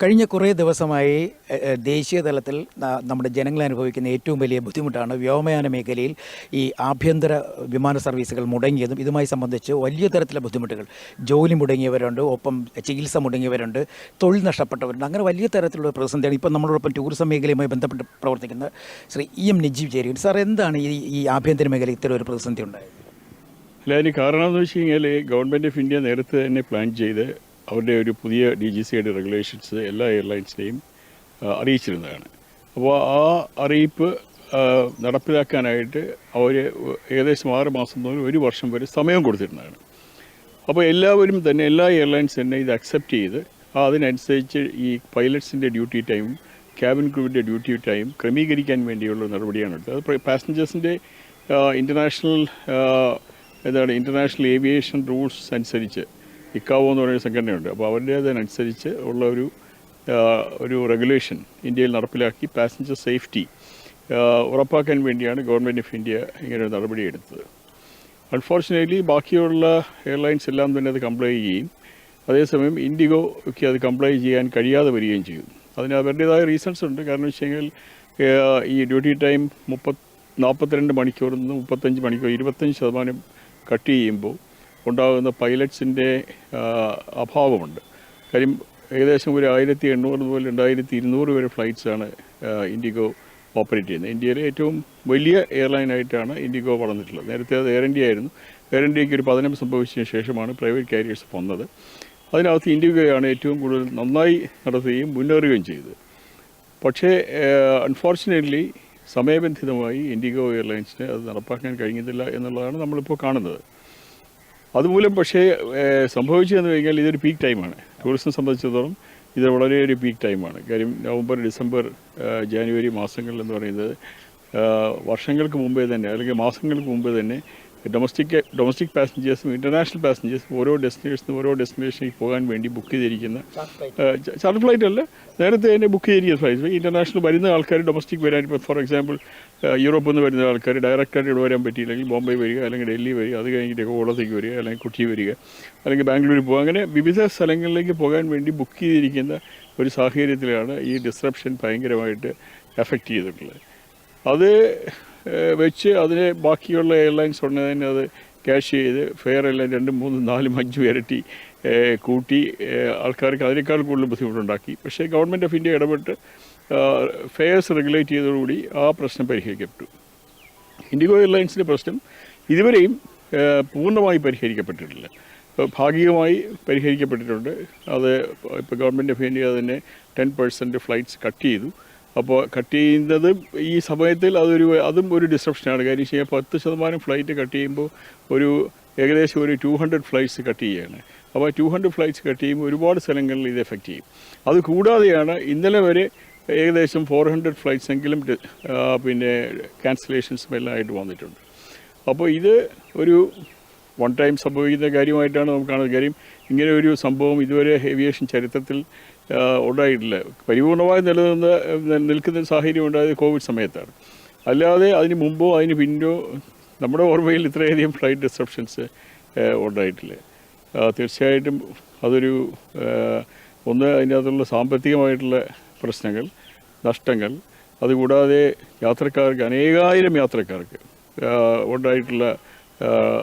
കഴിഞ്ഞ കുറേ ദിവസമായി ദേശീയ തലത്തിൽ നമ്മുടെ ജനങ്ങൾ അനുഭവിക്കുന്ന ഏറ്റവും വലിയ ബുദ്ധിമുട്ടാണ് വ്യോമയാന മേഖലയിൽ ഈ ആഭ്യന്തര വിമാന സർവീസുകൾ മുടങ്ങിയതും ഇതുമായി സംബന്ധിച്ച് വലിയ തരത്തിലുള്ള ബുദ്ധിമുട്ടുകൾ. ജോലി മുടങ്ങിയവരുണ്ട് ഒപ്പം ചികിത്സ മുടങ്ങിയവരുണ്ട് തൊഴിൽ നഷ്ടപ്പെട്ടവരുണ്ട്. അങ്ങനെ വലിയ തരത്തിലുള്ള പ്രതിസന്ധിയാണ് ഇപ്പം നമ്മളോടൊപ്പം ടൂറിസം മേഖലയുമായി ബന്ധപ്പെട്ട് പ്രവർത്തിക്കുന്ന ശ്രീ ഇ എം നിജീവ് ചേരുകയാണ് സാർ എന്താണ് ഈ ഈ ആഭ്യന്തര മേഖല ഇത്തരം ഒരു പ്രതിസന്ധി ഉണ്ടായത്? അല്ല അതിന് കാരണം എന്ന് വെച്ച് കഴിഞ്ഞാൽ ഗവൺമെന്റ് ഓഫ് ഇന്ത്യ നേരത്തെ തന്നെ പ്ലാൻ ചെയ്ത് അവരുടെ ഒരു പുതിയ ഡി ജി സിയുടെ റെഗുലേഷൻസ് എല്ലാ എയർലൈൻസിനെയും അറിയിച്ചിരുന്നതാണ്. അപ്പോൾ ആ അറിയിപ്പ് നടപ്പിലാക്കാനായിട്ട് അവർ ഏകദേശം ആറ് മാസം മുതൽ ഒരു വർഷം വരെ സമയം കൊടുത്തിരുന്നതാണ്. അപ്പോൾ എല്ലാവരും തന്നെ എല്ലാ എയർലൈൻസ് തന്നെ ഇത് അക്സെപ്റ്റ് ചെയ്ത് അതിനനുസരിച്ച് ഈ പൈലറ്റ്സിന്റെ ഡ്യൂട്ടി ടൈം ക്യാബിൻ ക്രൂവിന്റെ ഡ്യൂട്ടി ടൈം ക്രമീകരിക്കാൻ വേണ്ടിയുള്ള നടപടിയാണ് എടുത്തത്. അത് പാസഞ്ചേഴ്സിന്റെ ഇന്റർനാഷണൽ എന്താണ് ഇന്റർനാഷണൽ ഏവിയേഷൻ റൂൾസ് അനുസരിച്ച് ഇക്കാവോ എന്ന് പറയുന്ന സംഘടനയുണ്ട്. അപ്പോൾ അവരുടേതിനനുസരിച്ച് ഉള്ള ഒരു ഒരു റെഗുലേഷൻ ഇന്ത്യയിൽ നടപ്പിലാക്കി പാസഞ്ചർ സേഫ്റ്റി ഉറപ്പാക്കാൻ വേണ്ടിയാണ് ഗവൺമെന്റ് ഓഫ് ഇന്ത്യ ഇങ്ങനെ ഒരു നടപടിയെടുത്തത് അൺഫോർച്ചുനേറ്റ്ലി ബാക്കിയുള്ള എയർലൈൻസ് എല്ലാം തന്നെ അത് കംപ്ലൈ ചെയ്യുകയും അതേസമയം ഇൻഡിഗോയ്ക്ക് അത് കംപ്ലൈ ചെയ്യാൻ കഴിയാതെ വരികയും ചെയ്തു. അതിന് അവരുടേതായ റീസൺസ് ഉണ്ട്. കാരണം വെച്ച് കഴിഞ്ഞാൽ ഈ ഡ്യൂട്ടി ടൈം മുപ്പത് നാൽപ്പത്തിരണ്ട് മണിക്കൂറിൽ നിന്ന് മുപ്പത്തഞ്ച് മണിക്കൂർ ഇരുപത്തഞ്ച് ശതമാനം കട്ട് ചെയ്യുമ്പോൾ ഉണ്ടാകുന്ന പൈലറ്റ്സിന്റെ അഭാവമുണ്ട്. കാര്യം ഏകദേശം ഒരു ആയിരത്തി എണ്ണൂറ് മുതൽ രണ്ടായിരത്തി ഇരുന്നൂറ് വരെ ഫ്ലൈറ്റ്സാണ് ഇൻഡിഗോ ഓപ്പറേറ്റ് ചെയ്യുന്നത്. ഇന്ത്യയിലെ ഏറ്റവും വലിയ എയർലൈൻ ആയിട്ടാണ് ഇൻഡിഗോ വളർന്നിട്ടുള്ളത്. നേരത്തെ അത് എയർ ഇന്ത്യ ആയിരുന്നു. എയർ ഇന്ത്യയ്ക്ക് ഒരു പതനം സംഭവിച്ചതിന് ശേഷമാണ് പ്രൈവറ്റ് കാരിയേഴ്സ് വന്നത്. അതിനകത്ത് ഇൻഡിഗോയാണ് ഏറ്റവും കൂടുതൽ നന്നായി നടത്തുകയും മുന്നേറുകയും ചെയ്തത്. പക്ഷേ അൺഫോർച്ചുനേറ്റ്ലി സമയബന്ധിതമായി ഇൻഡിഗോ എയർലൈൻസിന് അത് നടപ്പാക്കാൻ കഴിഞ്ഞിട്ടില്ല എന്നുള്ളതാണ് നമ്മളിപ്പോൾ കാണുന്നത്. അതുമൂലം പക്ഷേ സംഭവിച്ചു എന്ന് കഴിഞ്ഞാൽ ഇതൊരു പീക്ക് ടൈമാണ് ടൂറിസം സംബന്ധിച്ചിടത്തോളം ഇത് വളരെ ഒരു പീക്ക് ടൈമാണ് കാര്യം നവംബർ ഡിസംബർ ജാനുവരി മാസങ്ങളിൽ എന്ന് പറയുന്നത് വർഷങ്ങൾക്ക് മുമ്പേ തന്നെ അല്ലെങ്കിൽ മാസങ്ങൾക്ക് മുമ്പേ തന്നെ ഡൊമസ്റ്റിക് ഡൊമസ്റ്റിക് പാസഞ്ചേഴ്സും ഇന്റർനാഷണൽ പാസഞ്ചേഴ്സും ഓരോ ഡെസ്റ്റിനേഷനും ഓരോ ഡെസ്റ്റിനേഷനിലേക്ക് പോകാൻ വേണ്ടി ബുക്ക് ചെയ്തിരിക്കുന്ന ചാർട്ടർ ഫ്ലൈറ്റ് അല്ല നേരത്തെ തന്നെ ബുക്ക് ചെയ്തിരിക്കുന്ന ഫ്ലൈറ്റ് ഇന്റർനാഷണൽ വരുന്ന ആൾക്കാർ ഡൊമസ്റ്റിക് വരാൻ ഇപ്പോൾ ഫോർ എക്സാമ്പിൾ യൂറോപ്പിൽ നിന്ന് വരുന്ന ആൾക്കാർ ഡയറക്റ്റായിട്ട് ഇവിടെ വരാൻ പറ്റിയില്ലെങ്കിൽ ബോംബെ വരിക അല്ലെങ്കിൽ ഡൽഹി വരിക അത് കഴിഞ്ഞിട്ട് കോളത്തേക്ക് വരിക അല്ലെങ്കിൽ കൊച്ചി വരിക അല്ലെങ്കിൽ ബാംഗ്ലൂരിൽ പോകുക അങ്ങനെ വിവിധ സ്ഥലങ്ങളിലേക്ക് പോകാൻ വേണ്ടി ബുക്ക് ചെയ്തിരിക്കുന്ന ഒരു സാഹചര്യത്തിലാണ് ഈ ഡിസ്റപ്ഷൻ ഭയങ്കരമായിട്ട് എഫക്റ്റ് ചെയ്തിട്ടുള്ളത്. അത് വെച്ച് അതിനെ ബാക്കിയുള്ള എയർലൈൻസ് ഉടനെ അത് ക്യാഷ് ചെയ്ത് ഫെയർ എല്ലാം രണ്ടും മൂന്നും നാലും അഞ്ചും ഇരട്ടി കൂട്ടി ആൾക്കാർക്ക് അതിനേക്കാൾ കൂടുതൽ ബുദ്ധിമുട്ടുണ്ടാക്കി. പക്ഷേ ഗവൺമെന്റ് ഓഫ് ഇന്ത്യ ഇടപെട്ട് ഫെയർസ് റെഗുലേറ്റ് ചെയ്തതോടുകൂടി ആ പ്രശ്നം പരിഹരിക്കപ്പെട്ടു. ഇൻഡിഗോ എയർലൈൻസിന്റെ പ്രശ്നം ഇതുവരെയും പൂർണമായി പരിഹരിക്കപ്പെട്ടിട്ടില്ല. ഭാഗികമായി പരിഹരിക്കപ്പെട്ടിട്ടുണ്ട്. അത് ഇപ്പോൾ ഗവൺമെന്റ് ഓഫ് ഇന്ത്യ തന്നെ ടെൻ പെർസെന്റ് ഫ്ലൈറ്റ്സ് കട്ട് ചെയ്തു. അപ്പോൾ കട്ട് ചെയ്യുന്നത് ഈ സമയത്തിൽ അതൊരു അതും ഒരു ഡിസ്ട്രപ്ഷനാണ് കാര്യം കഴിഞ്ഞാൽ പത്ത് ശതമാനം ഫ്ലൈറ്റ് കട്ട് ചെയ്യുമ്പോൾ ഒരു ഏകദേശം ഒരു ടു ഹൺഡ്രഡ് ഫ്ലൈറ്റ്സ് കട്ട് ചെയ്യുകയാണ്. അപ്പോൾ ടു ഹൺഡ്രഡ് ഫ്ലൈറ്റ്സ് കട്ട് ചെയ്യുമ്പോൾ ഒരുപാട് സ്ഥലങ്ങളിൽ ഇത് എഫക്റ്റ് ചെയ്യും. അത് കൂടാതെയാണ് ഇന്നലെ വരെ ഏകദേശം ഫോർ ഹൺഡ്രഡ് ഫ്ലൈറ്റ്സ് എങ്കിലും പിന്നെ ക്യാൻസലേഷൻസും എല്ലാം ആയിട്ട് വന്നിട്ടുണ്ട്. അപ്പോൾ ഇത് ഒരു വൺ ടൈം സംഭവിക്കുന്ന കാര്യമായിട്ടാണ് നമുക്ക് കാണുന്നത്. കാര്യം ഇങ്ങനെ ഒരു സംഭവം ഇതുവരെ ഏവിയേഷൻ ചരിത്രത്തിൽ ഉണ്ടായിട്ടില്ല. പരിപൂർണമായി നിലനിന്ന് നിൽക്കുന്ന സാഹചര്യം ഉണ്ടായത് കോവിഡ് സമയത്താണ്. അല്ലാതെ അതിന് മുമ്പോ അതിന് പിന്നോ നമ്മുടെ ഓർമ്മയിൽ ഇത്രയധികം ഫ്ലൈറ്റ് ഡിസ്ട്രപ്ഷൻസ് ഉണ്ടായിട്ടില്ല. തീർച്ചയായിട്ടും അതൊരു ഒന്ന് അതിനകത്തുള്ള സാമ്പത്തികമായിട്ടുള്ള പ്രശ്നങ്ങൾ നഷ്ടങ്ങൾ അതുകൂടാതെ യാത്രക്കാർക്ക് അനേകായിരം യാത്രക്കാർക്ക് ഉണ്ടായിട്ടുള്ള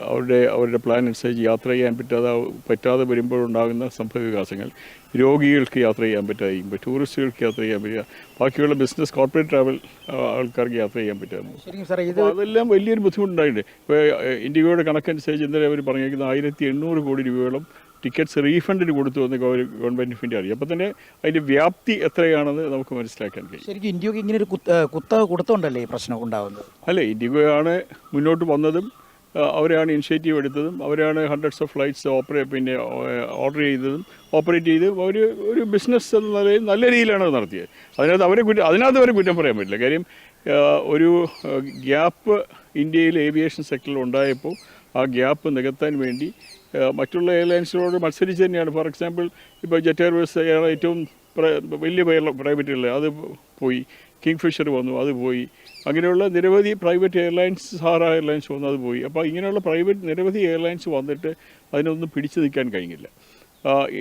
അവരുടെ അവരുടെ പ്ലാൻ അനുസരിച്ച് യാത്ര ചെയ്യാൻ പറ്റാതെ പറ്റാതെ വരുമ്പോഴുണ്ടാകുന്ന സംഭവവികാസങ്ങൾ രോഗികൾക്ക് യാത്ര ചെയ്യാൻ പറ്റാതിരിക്കുമ്പോൾ ടൂറിസ്റ്റുകൾക്ക് യാത്ര ചെയ്യാൻ പറ്റുക ബാക്കിയുള്ള ബിസിനസ് കോർപ്പറേറ്റ് ട്രാവൽ ആൾക്കാർക്ക് യാത്ര ചെയ്യാൻ പറ്റാതെ. അതെല്ലാം വലിയൊരു ബുദ്ധിമുട്ടുണ്ടായിട്ടുണ്ട്. ഇപ്പോൾ ഇൻഡിഗോയുടെ കണക്കനുസരിച്ച് ഇന്നലെ അവർ പറഞ്ഞേക്കുന്ന ആയിരത്തി എണ്ണൂറ് കോടി രൂപയോളം ടിക്കറ്റ്സ് റീഫണ്ടിന് കൊടുത്തു എന്ന് ഇന്ത്യ അറിയാം. അപ്പോൾ തന്നെ അതിന്റെ വ്യാപ്തി എത്രയാണെന്ന് നമുക്ക് മനസ്സിലാക്കാൻ കഴിയും. ശരിക്കും ഇന്ത്യയ്ക്ക് ഇങ്ങനെ ഒരു കുത്ത കുത്ത കൊടുത്തോണ്ടല്ലേ ഈ പ്രശ്നം ഉണ്ടാകുന്നത് അല്ലേ ഇന്ത്യയാണ് മുന്നോട്ട് വന്നതും അവരാണ് ഇനിഷ്യേറ്റീവ് എടുത്തതും അവരാണ് ഹൺഡ്രഡ്സ് ഓഫ് ഫ്ലൈറ്റ്സ് ഓപ്പറേറ്റ് പിന്നെ ഓർഡർ ചെയ്തതും ഓപ്പറേറ്റ് ചെയ്ത് അവർ ഒരു ബിസിനസ് എന്ന നിലയിൽ നല്ല രീതിയിലാണ് അത് നടത്തിയത്. അതിനകത്ത് അവരെ കുറ്റം അതിനകത്ത് അവരെ കുറ്റം പറയാൻ പറ്റില്ല. കാര്യം ഒരു ഗ്യാപ്പ് ഇന്ത്യയിൽ ഏവിയേഷൻ സെക്ടറിൽ ഉണ്ടായപ്പോൾ ആ ഗ്യാപ്പ് നികത്താൻ വേണ്ടി മറ്റുള്ള എയർലൈൻസിനോട് മത്സരിച്ച് തന്നെയാണ്. ഫോർ എക്സാമ്പിൾ ഇപ്പോൾ ജെറ്റ് എയർവേസ് ഏറ്റവും വലിയ പ്രൈവറ്റുകളിൽ അത് പോയി. കിങ് ഫിഷർ വന്നു അത് പോയി. അങ്ങനെയുള്ള നിരവധി പ്രൈവറ്റ് എയർലൈൻസ് സഹാറ എയർലൈൻസ് വന്നു അത് പോയി. അപ്പോൾ ഇങ്ങനെയുള്ള പ്രൈവറ്റ് നിരവധി എയർലൈൻസ് വന്നിട്ട് അതിനൊന്നും പിടിച്ചു നിൽക്കാൻ കഴിഞ്ഞില്ല.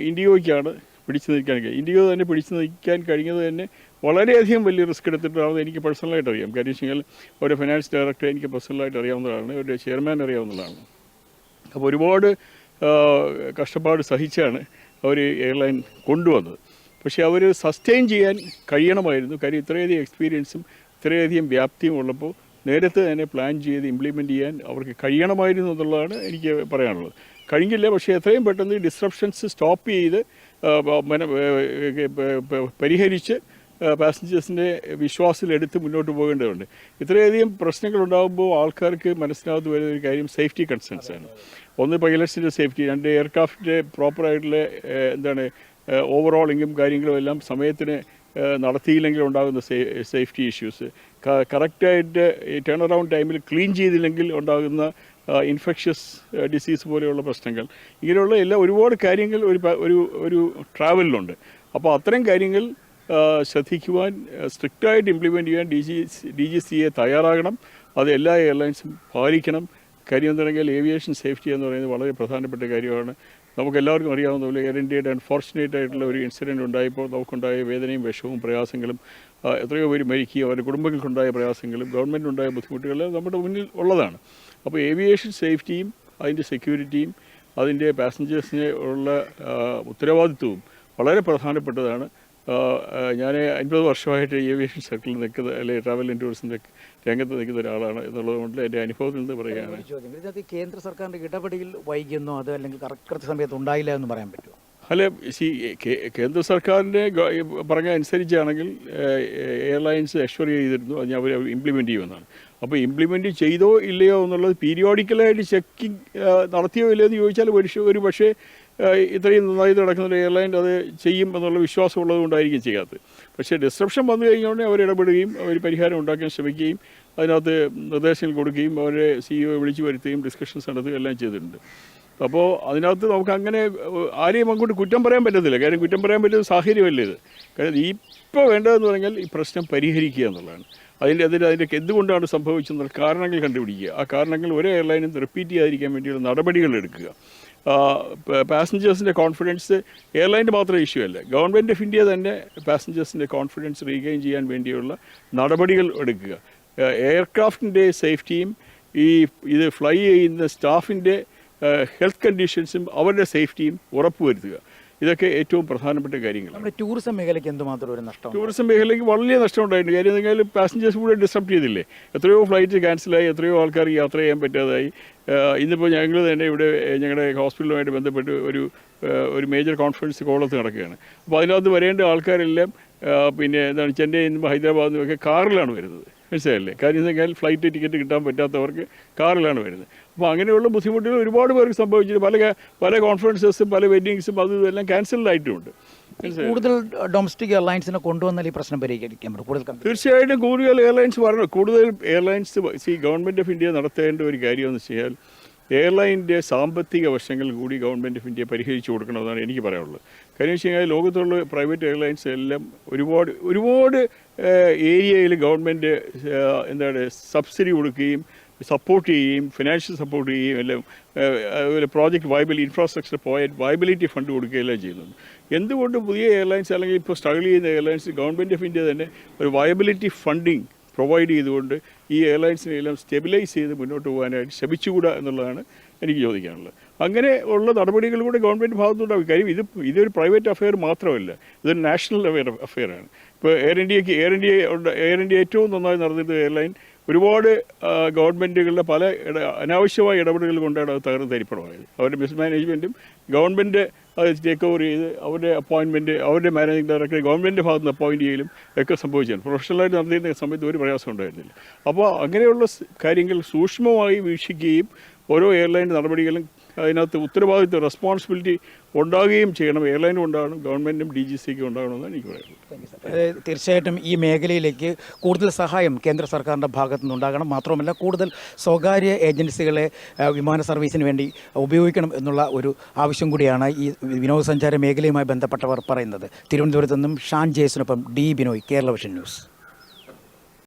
ഇൻഡിയോയ്ക്കാണ് പിടിച്ചു നിൽക്കാൻ കഴിയും ഇൻഡിഗോ തന്നെ പിടിച്ചു നിൽക്കാൻ കഴിഞ്ഞത് തന്നെ വളരെയധികം വലിയ റിസ്ക് എടുത്തിട്ടാണെന്ന് എനിക്ക് പേഴ്സണലായിട്ട് അറിയാം. കാര്യം വെച്ച് കഴിഞ്ഞാൽ ഒരു ഫിനാൻസ് ഡയറക്ടറെ എനിക്ക് പേഴ്സണലായിട്ട് അറിയാവുന്നതാണ് ഒരു ചെയർമാൻ അറിയാവുന്നതാണ്. അപ്പോൾ ഒരുപാട് കഷ്ടപ്പാട് സഹിച്ചാണ് അവർ എയർലൈൻ കൊണ്ടുവന്നത്. പക്ഷേ അവർ സസ്റ്റെയിൻ ചെയ്യാൻ കഴിയണമായിരുന്നു. കാര്യം ഇത്രയധികം എക്സ്പീരിയൻസും ഇത്രയധികം വ്യാപ്തിയും ഉള്ളപ്പോൾ നേരത്തെ തന്നെ പ്ലാൻ ചെയ്ത് ഇംപ്ലിമെന്റ് ചെയ്യാൻ അവർക്ക് കഴിയണമായിരുന്നു എന്നുള്ളതാണ് എനിക്ക് പറയാനുള്ളത്. കഴിഞ്ഞില്ല പക്ഷേ എത്രയും പെട്ടെന്ന് ഡിസ്ട്രപ്ഷൻസ് സ്റ്റോപ്പ് ചെയ്ത് പരിഹരിച്ച് പാസഞ്ചേഴ്സിന്റെ വിശ്വാസത്തിലെടുത്ത് മുന്നോട്ട് പോകേണ്ടതുണ്ട്. ഇത്രയധികം പ്രശ്നങ്ങൾ ഉണ്ടാകുമ്പോൾ ആൾക്കാർക്ക് മനസ്സിലാകുന്ന വരുന്ന ഒരു കാര്യം സേഫ്റ്റി കൺസേൺസ് ആണ്. ഒന്ന് പൈലറ്റ്സിന്റെ സേഫ്റ്റി രണ്ട് എയർക്രാഫ്റ്റിന്റെ പ്രോപ്പറായിട്ടുള്ള എന്താണ് ഓവറോളിങ്ങും കാര്യങ്ങളും എല്ലാം സമയത്തിന് നടത്തിയില്ലെങ്കിൽ ഉണ്ടാകുന്ന സേഫ്റ്റി ഇഷ്യൂസ് കറക്റ്റായിട്ട് ടേൺ അറൗണ്ട് ടൈമിൽ ക്ലീൻ ചെയ്തില്ലെങ്കിൽ ഉണ്ടാകുന്ന ഇൻഫെക്ഷ്യസ് ഡിസീസ് പോലെയുള്ള പ്രശ്നങ്ങൾ. ഇങ്ങനെയുള്ള എല്ലാ ഒരുപാട് കാര്യങ്ങൾ ഒരു ഒരു ഒരു ട്രാവലിലുണ്ട് അപ്പോൾ അത്തരം കാര്യങ്ങൾ ശ്രദ്ധിക്കുവാൻ സ്ട്രിക്റ്റായിട്ട് ഇംപ്ലിമെന്റ് ചെയ്യാൻ D G D G C A തയ്യാറാകണം. അത് എല്ലാ എയർലൈൻസും പാലിക്കണം. കാര്യം തുടങ്ങിയാൽ ഏവിയേഷൻ സേഫ്റ്റി എന്ന് പറയുന്നത് വളരെ പ്രധാനപ്പെട്ട കാര്യമാണ്. നമുക്ക് എല്ലാവർക്കും അറിയാവുന്ന പോലെ എയർ ഇന്ത്യയുടെ അൺഫോർച്ചുനേറ്റ് ആയിട്ടുള്ള ഒരു ഇൻസിഡന്റ് ഉണ്ടായപ്പോൾ നമുക്കുണ്ടായ വേദനയും വിഷവും പ്രയാസങ്ങളും എത്രയോ പേര് മരിക്കുകയും അവരുടെ കുടുംബങ്ങൾക്കുണ്ടായ പ്രയാസങ്ങളും ഗവൺമെന്റിനുണ്ടായ ബുദ്ധിമുട്ടുകളും നമ്മുടെ മുന്നിൽ ഉള്ളതാണ്. അപ്പോൾ ഏവിയേഷൻ സേഫ്റ്റിയും അതിന്റെ സെക്യൂരിറ്റിയും അതിന്റെ പാസഞ്ചേഴ്സിനെ ഉള്ള ഉത്തരവാദിത്വവും വളരെ പ്രധാനപ്പെട്ടതാണ്. ഞാൻ അൻപത് വർഷമായിട്ട് ഏവിയേഷൻ സർക്കിളിൽ നിൽക്കുന്ന അല്ലെങ്കിൽ ട്രാവൽ ആൻഡ് ടൂറിസം രംഗത്ത് നിൽക്കുന്ന ഒരാളാണ് എന്നുള്ളത് കൊണ്ട് എന്റെ അനുഭവത്തിൽ നിന്ന് പറയുകയാണ്. ഇതിനകത്ത് കേന്ദ്ര സർക്കാരിന്റെ ഇടപെടലിൽ വൈകുന്നു അത് അല്ലെങ്കിൽ കറക്റ്റ് സമയത്ത് ഉണ്ടായില്ല എന്ന് പറയാൻ പറ്റുമോ അല്ല സി കേന്ദ്ര സർക്കാരിന്റെ പറഞ്ഞ അനുസരിച്ചാണെങ്കിൽ എയർലൈൻസ് എഷ്വർ ചെയ്തിരുന്നു അത് അവർ ഇംപ്ലിമെന്റ് ചെയ്യുമെന്നാണ്. അപ്പോൾ ഇംപ്ലിമെന്റ് ചെയ്തോ ഇല്ലയോ എന്നുള്ളത് പീരിയോഡിക്കലായിട്ട് ചെക്കിങ് നടത്തിയോ ഇല്ലയോ എന്ന് ചോദിച്ചാൽ ഒരു പക്ഷേ ഇത്രയും നന്നായി നടക്കുന്ന ഒരു എയർലൈൻ അത് ചെയ്യും എന്നുള്ള വിശ്വാസം ഉള്ളത് കൊണ്ടായിരിക്കും ചെയ്യാത്തത്. പക്ഷേ ഡിസ്ട്രപ്ഷൻ വന്നു കഴിഞ്ഞോടെ അവർ ഇടപെടുകയും അവർ പരിഹാരം ഉണ്ടാക്കാൻ ശ്രമിക്കുകയും അതിനകത്ത് നിർദ്ദേശങ്ങൾ കൊടുക്കുകയും അവരെ സിഇഒ വിളിച്ചു വരുത്തുകയും ഡിസ്കഷൻസ് നടത്തുകയും എല്ലാം ചെയ്തിട്ടുണ്ട്. അപ്പോൾ അതിനകത്ത് നമുക്ക് അങ്ങനെ ആരെയും അങ്ങോട്ട് കുറ്റം പറയാൻ പറ്റത്തില്ല. കാര്യം കുറ്റം പറയാൻ പറ്റുന്ന സാഹചര്യമല്ല ഇത്? കാര്യം ഇപ്പോൾ വേണ്ടതെന്ന് പറഞ്ഞാൽ ഈ പ്രശ്നം പരിഹരിക്കുക എന്നുള്ളതാണ്. അതിന്റെ അതിന്റെ അതിന്റെ എന്തുകൊണ്ടാണ് സംഭവിച്ചെന്നുള്ള കാരണങ്ങൾ കണ്ടുപിടിക്കുക. ആ കാരണങ്ങൾ ഒരേ എയർലൈനും റിപ്പീറ്റ് ചെയ്യാതിരിക്കാൻ വേണ്ടിയുള്ള നടപടികൾ എടുക്കുക. പാസഞ്ചേഴ്സിന്റെ കോൺഫിഡൻസ് എയർലൈന്റെ മാത്രം ഇഷ്യൂ അല്ല. ഗവൺമെന്റ് ഓഫ് ഇന്ത്യ തന്നെ പാസഞ്ചേഴ്സിന്റെ കോൺഫിഡൻസ് റീഗെയിൻ ചെയ്യാൻ വേണ്ടിയുള്ള നടപടികൾ എടുക്കുക. എയർക്രാഫ്റ്റിന്റെ സേഫ്റ്റിയും ഈ ഇത് ഫ്ലൈ ചെയ്യുന്ന സ്റ്റാഫിന്റെ ഹെൽത്ത് കണ്ടീഷൻസും അവരുടെ സേഫ്റ്റിയും ഉറപ്പുവരുത്തുക. ഇതൊക്കെ ഏറ്റവും പ്രധാനപ്പെട്ട കാര്യങ്ങൾ. നമ്മുടെ ടൂറിസം മേഖലയ്ക്ക് എന്തുമാത്രം ഒരു നഷ്ടം ടൂറിസം മേഖലയ്ക്ക് വലിയ നഷ്ടം ഉണ്ടായിട്ടുണ്ട് കാര്യം നിങ്ങൾ പാസഞ്ചേഴ്സ് കൂടെ ഡിസ്റ്റർബ് ചെയ്തില്ലേ? എത്രയോ ഫ്ലൈറ്റ് ക്യാൻസലായി എത്രയോ ആൾക്കാർ യാത്ര ചെയ്യാൻ പറ്റാതായി. ഇന്നിപ്പോൾ ഞങ്ങൾ തന്നെ ഇവിടെ ഞങ്ങളുടെ ഹോസ്പിറ്റലുമായിട്ട് ബന്ധപ്പെട്ട് ഒരു ഒരു മേജർ കോൺഫറൻസ് കോളത്ത് നടക്കുകയാണ്. അപ്പോൾ അതിനകത്ത് വരേണ്ട ആൾക്കാരെല്ലാം പിന്നെ എന്താണ് ചെന്നൈയിൽ നിന്നും ഹൈദരാബാദിൽ നിന്നും ഒക്കെ കാറിലാണ് വരുന്നത്. മനസ്സിലായില്ലേ? കാര്യം എന്ന് വെച്ചാൽ ഫ്ലൈറ്റ് ടിക്കറ്റ് കിട്ടാൻ പറ്റാത്തവർക്ക് കാറിലാണ് വരുന്നത്. അപ്പോൾ അങ്ങനെയുള്ള ബുദ്ധിമുട്ടുകൾ ഒരുപാട് പേർക്ക് സംഭവിച്ചിട്ടുണ്ട്. പല പല കോൺഫറൻസസും പല വെഡിങ്സും അതും ഇതെല്ലാം ക്യാൻസൽഡ് ആയിട്ടുണ്ട്. കൂടുതൽ ഡൊമസ്റ്റിക് എയർലൈൻസിനെ കൊണ്ടുവന്നാൽ ഈ പ്രശ്നം പരിഹരിക്കാൻ പറ്റും. കൂടുതൽ തീർച്ചയായിട്ടും കൂടുതൽ എയർലൈൻസ് വരണം. കൂടുതൽ എയർലൈൻസ് ഈ ഗവൺമെന്റ് ഓഫ് ഇന്ത്യ നടത്തേണ്ട ഒരു കാര്യം എന്ന് വെച്ച് കഴിഞ്ഞാൽ എയർലൈനിന്റെ സാമ്പത്തിക വശങ്ങൾ കൂടി ഗവൺമെന്റ് ഓഫ് ഇന്ത്യ പരിഹരിച്ചു കൊടുക്കണമെന്നാണ് എനിക്ക് പറയാനുള്ളത്. കാര്യം വെച്ച് കഴിഞ്ഞാൽ ലോകത്തുള്ള പ്രൈവറ്റ് എയർലൈൻസ് എല്ലാം ഒരുപാട് ഒരുപാട് ഏരിയയിൽ ഗവൺമെന്റ് എന്താണ് സബ്സിഡി കൊടുക്കുകയും സപ്പോർട്ട് ചെയ്യുകയും ഫിനാൻഷ്യൽ സപ്പോർട്ട് ചെയ്യുകയും എല്ലാം അതുപോലെ project viable infrastructure point viability fund കൊടുക്കുകയെല്ലാം ചെയ്യുന്നുണ്ട്. എന്തുകൊണ്ട് പുതിയ എയർലൈൻസ് അല്ലെങ്കിൽ ഇപ്പോൾ സ്ട്രഗിൾ ചെയ്യുന്ന എയർലൈൻസ് ഗവൺമെന്റ് ഓഫ് ഇന്ത്യ തന്നെ ഒരു വയബിലിറ്റി ഫണ്ടിങ് പ്രൊവൈഡ് ചെയ്തുകൊണ്ട് ഈ എയർലൈൻസിനെല്ലാം സ്റ്റെബിലൈസ് ചെയ്ത് മുന്നോട്ട് പോകാനായിട്ട് ശ്രമിച്ചുകൂടാ എന്നുള്ളതാണ് എനിക്ക് ചോദിക്കാനുള്ളത്. അങ്ങനെ ഉള്ള നടപടികൾ കൂടെ ഗവൺമെന്റ് ഭാഗത്തുണ്ടാവും കാര്യം ഇത് ഇതൊരു പ്രൈവറ്റ് അഫെയർ മാത്രമല്ല. ഇതൊരു നാഷണൽ അഫെയർ അഫെയറാണ്. ഇപ്പോൾ എയർ ഇന്ത്യയ്ക്ക് എയർ ഇന്ത്യ എയർ ഇന്ത്യ ഏറ്റവും നന്നായി നടന്നിട്ട് എയർലൈൻ ഒരുപാട് ഗവൺമെന്റുകളുടെ പല ഇട അനാവശ്യമായ ഇടപെടലുകൾ കൊണ്ടാണ് അത് തകർന്ന് തരിപ്പണമായത്. അവരുടെ മിസ്മാനേജ്മെന്റും ഗവൺമെന്റ് അത് ടേക്ക് ഓവർ ചെയ്ത് അവരുടെ അപ്പോയിൻമെന്റ് അവരുടെ മാനേജിംഗ് ഡയറക്ടറെ ഗവൺമെന്റ് ഭാഗത്ത് നിന്ന് അപ്പോയിന്റ് ചെയ്യലും ഒക്കെ സംഭവിച്ചാണ്. പ്രൊഫഷണലായിട്ട് നടന്നിരുന്ന സമയത്ത് ഒരു പ്രയാസം ഉണ്ടായിരുന്നില്ല. അപ്പോൾ അങ്ങനെയുള്ള കാര്യങ്ങൾ സൂക്ഷ്മമായി വീക്ഷിക്കുകയും ഓരോ എയർലൈൻ നടപടികളും അതിനകത്ത് ഉത്തരവാദിത്വ റെസ്പോൺസിബിലിറ്റി ഉണ്ടാകുകയും ചെയ്യണം. എയർലൈനും ഉണ്ടാകണം ഗവൺമെന്റും ഡി ജി സിക്കും ഉണ്ടാകണമെന്നാണ് എനിക്ക് പറയുന്നത് തീർച്ചയായിട്ടും ഈ മേഖലയിലേക്ക് കൂടുതൽ സഹായം കേന്ദ്ര സർക്കാരിന്റെ ഭാഗത്തു നിന്നുണ്ടാകണം മാത്രമല്ല കൂടുതൽ സ്വകാര്യ ഏജൻസികളെ വിമാന സർവീസിന് വേണ്ടി ഉപയോഗിക്കണം എന്നുള്ള ഒരു ആവശ്യം കൂടിയാണ് ഈ വിനോദസഞ്ചാര മേഖലയുമായി ബന്ധപ്പെട്ടവർ പറയുന്നത്. തിരുവനന്തപുരത്ത് നിന്നും Shan ജേസിനൊപ്പം D Binoy Kerala Vision News.